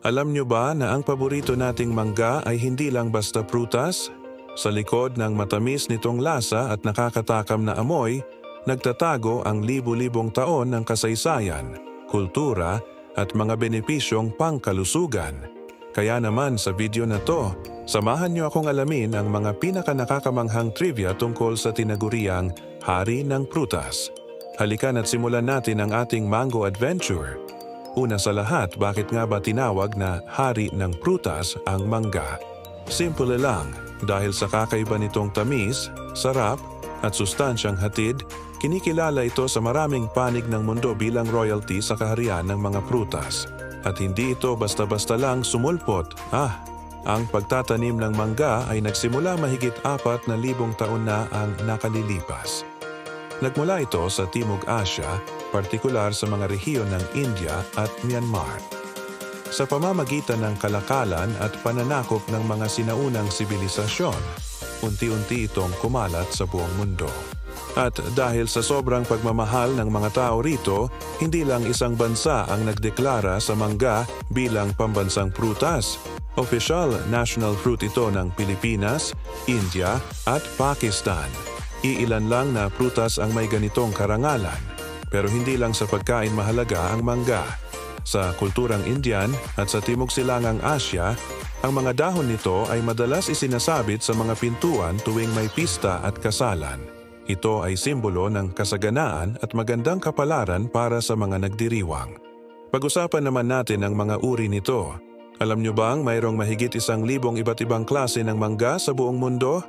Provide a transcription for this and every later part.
Alam nyo ba na ang paborito nating mangga ay hindi lang basta prutas? Sa likod ng matamis nitong lasa at nakakatakam na amoy, nagtatago ang libu-libong taon ng kasaysayan, kultura at mga benepisyong pangkalusugan. Kaya naman sa video na to, samahan niyo akong alamin ang mga pinaka nakakamanghang trivia tungkol sa tinaguriang Hari ng Prutas. Halikan at simulan natin ang ating mango adventure. Una sa lahat, bakit nga ba tinawag na Hari ng Prutas ang mangga? Simple lang, dahil sa kakaiba nitong tamis, sarap, at sustansyang hatid, kinikilala ito sa maraming panig ng mundo bilang royalty sa kaharian ng mga prutas. At hindi ito basta-basta lang sumulpot. Ah, ang pagtatanim ng mangga ay nagsimula mahigit apat na libong taon na ang nakalilipas. Nagmula ito sa Timog Asya, partikular sa mga rehiyon ng India at Myanmar. Sa pamamagitan ng kalakalan at pananakop ng mga sinaunang sibilisasyon, unti-unti itong kumalat sa buong mundo. At dahil sa sobrang pagmamahal ng mga tao rito, hindi lang isang bansa ang nagdeklara sa mangga bilang pambansang prutas. Official national fruit ito ng Pilipinas, India at Pakistan. Iilan lang na prutas ang may ganitong karangalan. Pero hindi lang sa pagkain mahalaga ang mangga. Sa kulturang Indian at sa Timog Silangang Asya, ang mga dahon nito ay madalas isinasabit sa mga pintuan tuwing may pista at kasalan. Ito ay simbolo ng kasaganaan at magandang kapalaran para sa mga nagdiriwang. Pag-usapan naman natin ang mga uri nito. Alam nyo bang mayroong mahigit isang libong iba't ibang klase ng mangga sa buong mundo?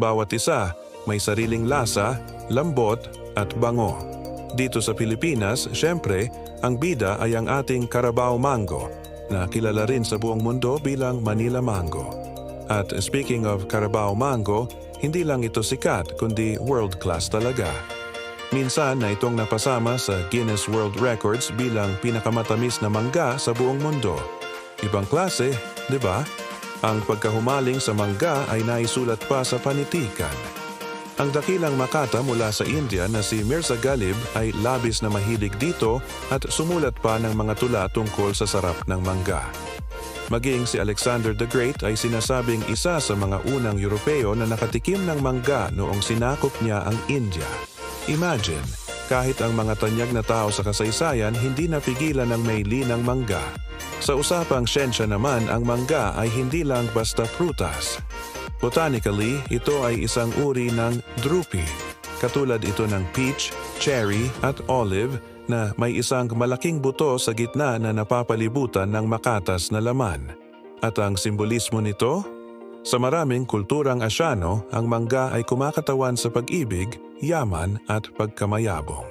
Bawat isa may sariling lasa, lambot at bango. Dito sa Pilipinas, syempre, ang bida ay ang ating Carabao Mango na kilala rin sa buong mundo bilang Manila Mango. At speaking of Carabao Mango, hindi lang ito sikat kundi world class talaga. Minsan na itong napasama sa Guinness World Records bilang pinakamatamis na mangga sa buong mundo. Ibang klase, di ba? Ang pagkahumaling sa mangga ay naisulat pa sa panitikan. Ang dakilang makata mula sa India na si Mirza Ghalib ay labis na mahilig dito at sumulat pa ng mga tula tungkol sa sarap ng mangga. Maging si Alexander the Great ay sinasabing isa sa mga unang Europeo na nakatikim ng mangga noong sinakop niya ang India. Imagine, kahit ang mga tanyag na tao sa kasaysayan hindi napigilan ng may linang mangga. Sa usapang siyensya naman, ang mangga ay hindi lang basta prutas. Botanically, ito ay isang uri ng drupi. Katulad ito ng peach, cherry at olive na may isang malaking buto sa gitna na napapalibutan ng makatas na laman. At ang simbolismo nito? Sa maraming kulturang asyano, ang mangga ay kumakatawan sa pag-ibig, yaman at pagkamayabong.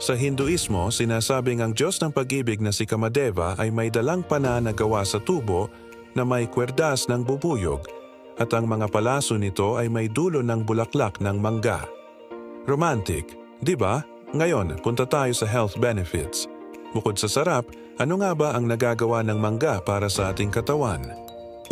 Sa Hinduismo, sinasabing ang Diyos ng pag-ibig na si Kamadeva ay may dalang pana na gawa sa tubo na may kwerdas ng bubuyog at ang mga palaso nito ay may dulo ng bulaklak ng mangga. Romantic, di ba? Ngayon, punta tayo sa health benefits. Bukod sa sarap, ano nga ba ang nagagawa ng mangga para sa ating katawan?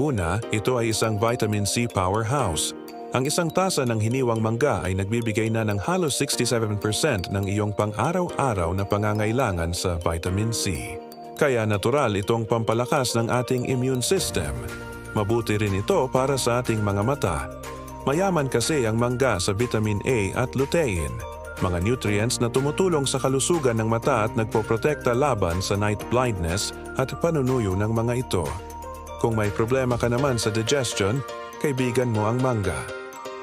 Una, ito ay isang vitamin C powerhouse. Ang isang tasa ng hiniwang mangga ay nagbibigay na ng halos 67% ng iyong pang-araw-araw na pangangailangan sa vitamin C. Kaya natural itong pampalakas ng ating immune system. Mabuti rin ito para sa ating mga mata. Mayaman kasi ang mangga sa vitamin A at lutein, mga nutrients na tumutulong sa kalusugan ng mata at nagpoprotekta laban sa night blindness at panunuyo ng mga ito. Kung may problema ka naman sa digestion, kaibigan mo ang mangga.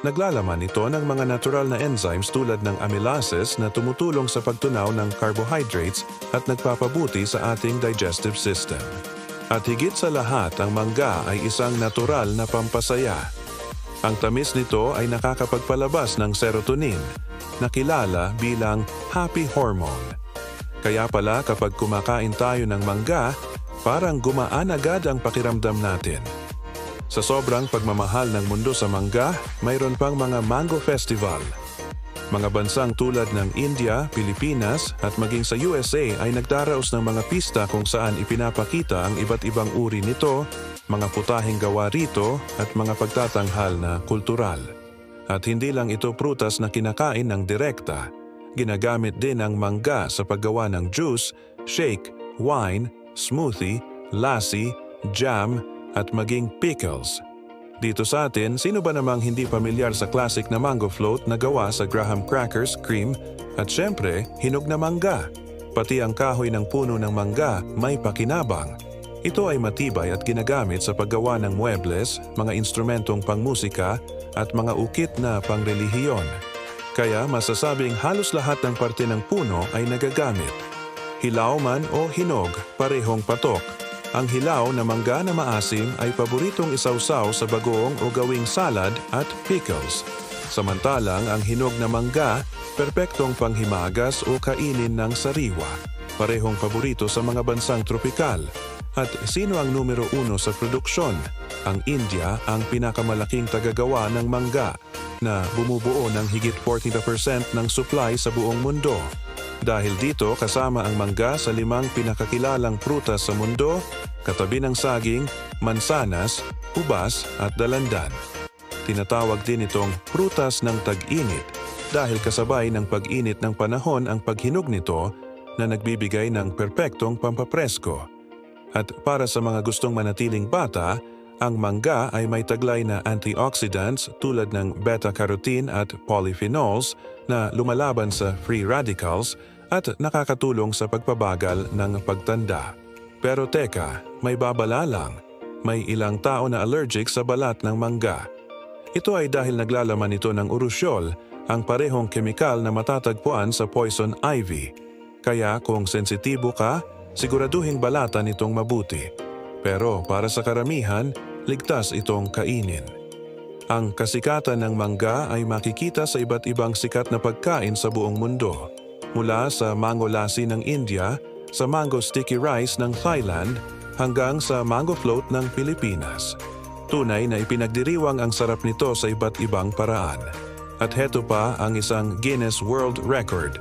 Naglalaman ito ng mga natural na enzymes tulad ng amylases na tumutulong sa pagtunaw ng carbohydrates at nagpapabuti sa ating digestive system. At higit sa lahat, ang mangga ay isang natural na pampasaya. Ang tamis nito ay nakakapagpalabas ng serotonin, na kilala bilang happy hormone. Kaya pala kapag kumakain tayo ng mangga, parang gumaan agad ang pakiramdam natin. Sa sobrang pagmamahal ng mundo sa mangga, mayroon pang mga mango festival. Mga bansang tulad ng India, Pilipinas at maging sa USA ay nagdaraos ng mga pista kung saan ipinapakita ang iba't ibang uri nito, mga putahing gawa rito at mga pagtatanghal na kultural. At hindi lang ito prutas na kinakain ng direkta. Ginagamit din ang mangga sa paggawa ng juice, shake, wine, smoothie, lassi, jam at maging pickles. Dito sa atin, sino ba namang hindi pamilyar sa classic na mango float na gawa sa graham crackers, cream at syempre, hinog na mangga. Pati ang kahoy ng puno ng mangga may pakinabang. Ito ay matibay at ginagamit sa paggawa ng muebles, mga instrumentong pangmusika at mga ukit na pangrelihiyon. Kaya masasabing halos lahat ng parte ng puno ay nagagamit. Hilaw man o hinog, parehong patok. Ang hilaw na mangga na maasim ay paboritong isawsaw sa bagoong o gawing salad at pickles. Samantalang ang hinog na mangga, perpektong panghimagas o kainin ng sariwa. Parehong paborito sa mga bansang tropikal. At sino ang numero uno sa produksyon? Ang India ang pinakamalaking tagagawa ng mangga na bumubuo ng higit 40% ng supply sa buong mundo. Dahil dito kasama ang mangga sa limang pinakakilalang prutas sa mundo, katabi ng saging, mansanas, ubas at dalandan. Tinatawag din itong prutas ng tag-init dahil kasabay ng pag-init ng panahon ang paghinog nito na nagbibigay ng perpektong pampapresko. At para sa mga gustong manatiling bata, ang mangga ay may taglay na antioxidants tulad ng beta-carotene at polyphenols na lumalaban sa free radicals at nakakatulong sa pagpabagal ng pagtanda. Pero teka, may babala lang. May ilang tao na allergic sa balat ng mangga. Ito ay dahil naglalaman ito ng urusyol, ang parehong kemikal na matatagpuan sa poison ivy. Kaya kung sensitibo ka, siguraduhing balatan itong mabuti. Pero para sa karamihan, ligtas itong kainin. Ang kasikatan ng mangga ay makikita sa iba't ibang sikat na pagkain sa buong mundo. Mula sa mango lassi ng India, sa mango sticky rice ng Thailand, hanggang sa mango float ng Pilipinas. Tunay na ipinagdiriwang ang sarap nito sa iba't ibang paraan. At heto pa ang isang Guinness World Record.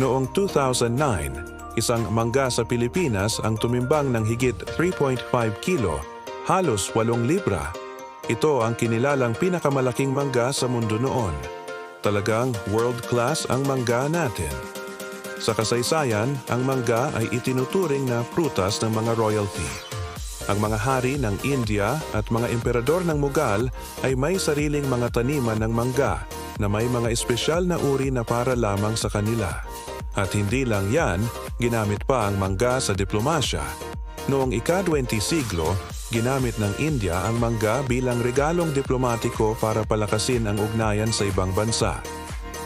Noong 2009, isang mangga sa Pilipinas ang tumimbang ng higit 3.5 kilo, halos 8 libra. Ito ang kinilalang pinakamalaking mangga sa mundo noon. Talagang world-class ang mangga natin. Sa kasaysayan, ang mangga ay itinuturing na prutas ng mga royalty. Ang mga hari ng India at mga emperador ng Mughal ay may sariling mga taniman ng mangga na may mga espesyal na uri na para lamang sa kanila. At hindi lang yan, ginamit pa ang mangga sa diplomasya. Noong ika-20 siglo, ginamit ng India ang mangga bilang regalong diplomatiko para palakasin ang ugnayan sa ibang bansa.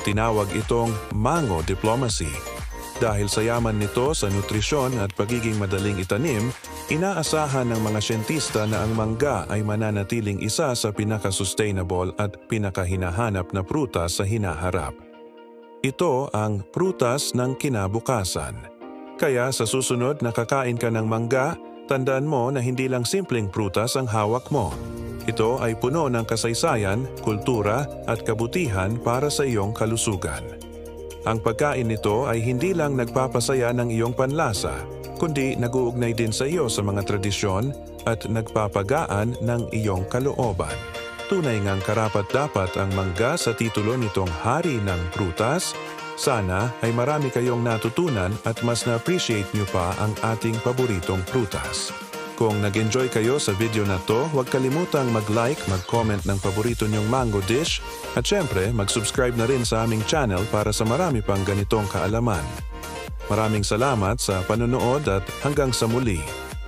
Tinawag itong mango diplomacy. Dahil sa yaman nito sa nutrisyon at pagiging madaling itanim, inaasahan ng mga siyentista na ang mangga ay mananatiling isa sa pinaka-sustainable at pinakahinahanap na prutas sa hinaharap. Ito ang prutas ng kinabukasan. Kaya sa susunod na kakain ka ng mangga, tandaan mo na hindi lang simpleng prutas ang hawak mo. Ito ay puno ng kasaysayan, kultura at kabutihan para sa iyong kalusugan. Ang pagkain nito ay hindi lang nagpapasaya ng iyong panlasa, kundi naguugnay din sa iyo sa mga tradisyon at nagpapagaan ng iyong kalooban. Tunay ngang karapat-dapat ang mangga sa titulo nitong Hari ng Prutas. Sana ay marami kayong natutunan at mas na-appreciate nyo pa ang ating paboritong prutas. Kung nag-enjoy kayo sa video na to, huwag kalimutang mag-like, mag-comment ng paborito nyong mango dish at syempre mag-subscribe na rin sa aming channel para sa marami pang ganitong kaalaman. Maraming salamat sa panonood at hanggang sa muli.